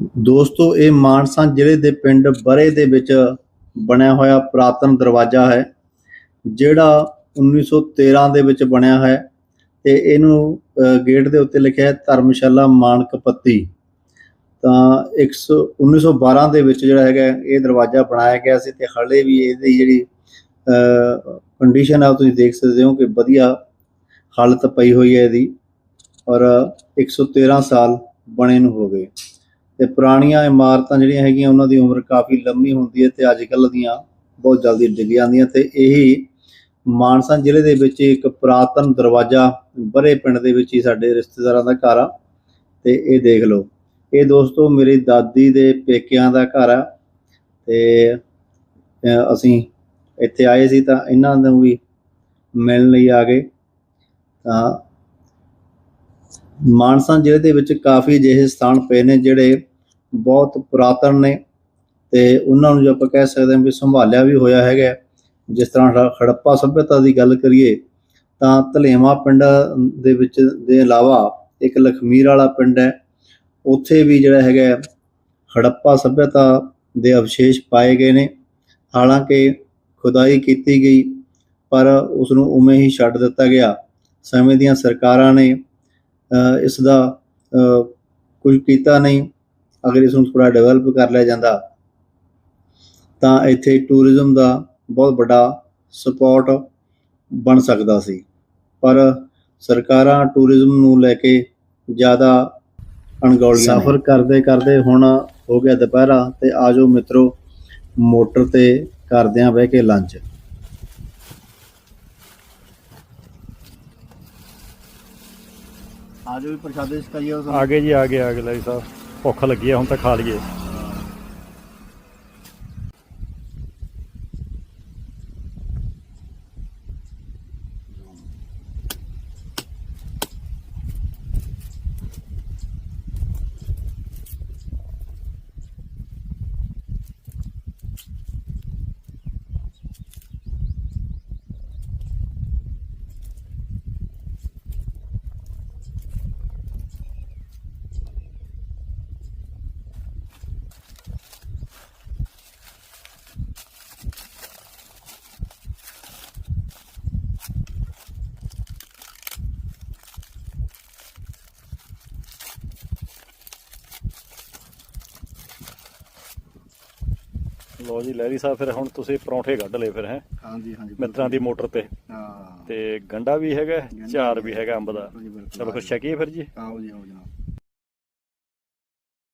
ਦੋਸਤੋ, ਇਹ ਮਾਨਸਾ ਜ਼ਿਲ੍ਹੇ ਦੇ ਪਿੰਡ ਬਰੇ ਦੇ ਵਿੱਚ ਬਣਿਆ ਹੋਇਆ ਪੁਰਾਤਨ ਦਰਵਾਜ਼ਾ ਹੈ, ਜਿਹੜਾ 1913 ਦੇ ਵਿੱਚ ਬਣਿਆ ਹੈ ਤੇ ਇਹਨੂੰ ਗੇਟ ਦੇ ਉੱਤੇ ਲਿਖਿਆ ਹੈ ਧਰਮਸ਼ਾਲਾ ਮਾਨਕਪੱਤੀ ਤਾਂ 100 1912 ਦੇ ਵਿੱਚ ਜਿਹੜਾ ਹੈਗਾ, ਇਹ ਦਰਵਾਜ਼ਾ ਬਣਾਇਆ ਗਿਆ ਸੀ ਤੇ ਹਲੇ ਵੀ ਇਹਦੀ ਜਿਹੜੀ ਕੰਡੀਸ਼ਨ ਆ ਉਹ ਤੁਸੀਂ ਦੇਖ ਸਕਦੇ ਹੋ ਕਿ ਵਧੀਆ ਹਾਲਤ ਪਈ ਹੋਈ ਹੈ ਇਹਦੀ ਔਰ 113 ਸਾਲ ਬਣੇ ਨੂੰ ਹੋ ਗਏ। ਤੇ ਪੁਰਾਣੀਆਂ ਇਮਾਰਤਾਂ ਜਿਹੜੀਆਂ ਹੈਗੀਆਂ ਉਹਨਾਂ ਦੀ ਉਮਰ ਕਾਫੀ ਲੰਮੀ ਹੁੰਦੀ ਹੈ ਤੇ ਅੱਜ ਕੱਲ੍ਹ ਦੀਆਂ ਬਹੁਤ ਜਲਦੀ ਡਿੱਗ ਜਾਂਦੀਆਂ ਤੇ ਇਹੀ ਮਾਨਸਾ ਜ਼ਿਲ੍ਹੇ ਦੇ ਵਿੱਚ ਇੱਕ ਪੁਰਾਤਨ ਦਰਵਾਜ਼ਾ ਬਰੇ ਪਿੰਡ ਦੇ ਵਿੱਚ ਹੀ ਸਾਡੇ ਰਿਸ਼ਤੇਦਾਰਾਂ ਦਾ ਘਰ ਆ ਤੇ ਇਹ ਦੇਖ ਲਓ। ਇਹ ਦੋਸਤੋ ਮੇਰੀ ਦਾਦੀ ਦੇ ਪੇਕਿਆਂ ਦਾ ਘਰ ਆ ਤੇ ਅਸੀਂ ਇੱਥੇ ਆਏ ਸੀ ਤਾਂ ਇਹਨਾਂ ਨੂੰ ਵੀ ਮਿਲਣ ਲਈ ਆ ਗਏ। ਤਾਂ ਮਾਨਸਾ ਜ਼ਿਲ੍ਹੇ ਦੇ ਵਿੱਚ ਕਾਫੀ ਅਜਿਹੇ ਸਥਾਨ ਪਏ ਨੇ ਜਿਹੜੇ ਬਹੁਤ ਪੁਰਾਤਨ ਨੇ ਤੇ ਉਹਨਾਂ ਨੂੰ ਜੋ ਆਪਾਂ ਕਹਿ ਸਕਦੇ ਹਾਂ ਵੀ ਸੰਭਾਲਿਆ ਵੀ ਹੋਇਆ ਹੈਗਾ ਜਿਸ ਤਰ੍ਹਾਂ ਹ- ਹੜੱਪਾ ਸਭਿਅਤਾ ਦੀ ਗੱਲ ਕਰੀਏ, ਤਾਂ ਧਲੇਵਾ ਪਿੰਡ ਦੇ ਵਿੱਚ ਦੇ ਇਲਾਵਾ ਇੱਕ ਲਖਮੀਰ ਵਾਲਾ ਪਿੰਡ ਹੈ। ਉੱਥੇ ਵੀ ਜਿਹੜਾ ਹੈਗਾ ਹੜੱਪਾ ਸਭਿਅਤਾ ਦੇ ਅਵਸ਼ੇਸ਼ ਪਾਏ ਗਏ ਨੇ। ਹਾਲਾਂਕਿ ਖੁਦਾਈ ਕੀਤੀ ਗਈ, ਪਰ ਉਸ ਨੂੰ ਉਵੇਂ ਹੀ ਛੱਡ ਦਿੱਤਾ ਗਿਆ। ਸਮੇਂ ਦੀਆਂ ਸਰਕਾਰਾਂ ਨੇ ਇਸ ਦਾ ਕੁਝ ਕੀਤਾ ਨਹੀਂ। ਅਗਰ ਇਸ ਨੂੰ ਥੋੜਾ ਡਿਵੈਲਪ ਕਰ ਲਿਆ ਜਾਂਦਾ ਤਾਂ ਇੱਥੇ ਟੂਰਿਜ਼ਮ ਦਾ ਬਹੁਤ ਵੱਡਾ ਸਪੋਰਟ ਬਣ ਸਕਦਾ ਸੀ। ਪਰ ਸਰਕਾਰਾਂ ਟੂਰਿਜ਼ਮ ਨੂੰ ਲੈ ਕੇ ਜ਼ਿਆਦਾ ਅਣਗੌਲੀਆਂ ਸਫ਼ਰ ਕਰਦੇ ਕਰਦੇ ਹੁਣ ਹੋ ਗਿਆ ਦੁਪਹਿਰਾ ਤੇ ਆਜੋ ਮਿੱਤਰੋ ਮੋਟਰ ਤੇ ਕਰਦੇ ਆਂ ਬਹਿ ਕੇ ਲੰਚ ਆਜੋ ਵੀ ਪ੍ਰਸ਼ਾਦੇ ਉਸ ਆਗੇ ਜੀ ਆਗੇ ਆਗੇ ਲਈ ਸਾਹਿਬ। ਭੁੱਖ ਲੱਗੀ ਆ ਹੁਣ ਤਾਂ ਖਾ ਲਈਏ। ਲੋ ਜੀ ਲਹਿਰੀ ਸਾਹਿਬ ਫਿਰ ਹੁਣ ਤੁਸੀਂ ਪਰੌਂਠੇ ਕੱਢ ਲਏ ਫਿਰ ਹੈ? ਹਾਂਜੀ ਹਾਂਜੀ ਮਿੱਤਰਾਂ ਦੀ ਮੋਟਰ ਤੇ। ਹਾਂ। ਤੇ ਗੰਡਾ ਵੀ ਹੈਗਾ ਚਾਰ ਵੀ ਹੈਗਾ। ਅੰਬ ਦਾ। ਚਲੋ ਫਿਰ ਛਕੀਏ ਫਿਰ ਜੀ। ਆਓ ਜੀ ਆਓ ਜਨਾਬ।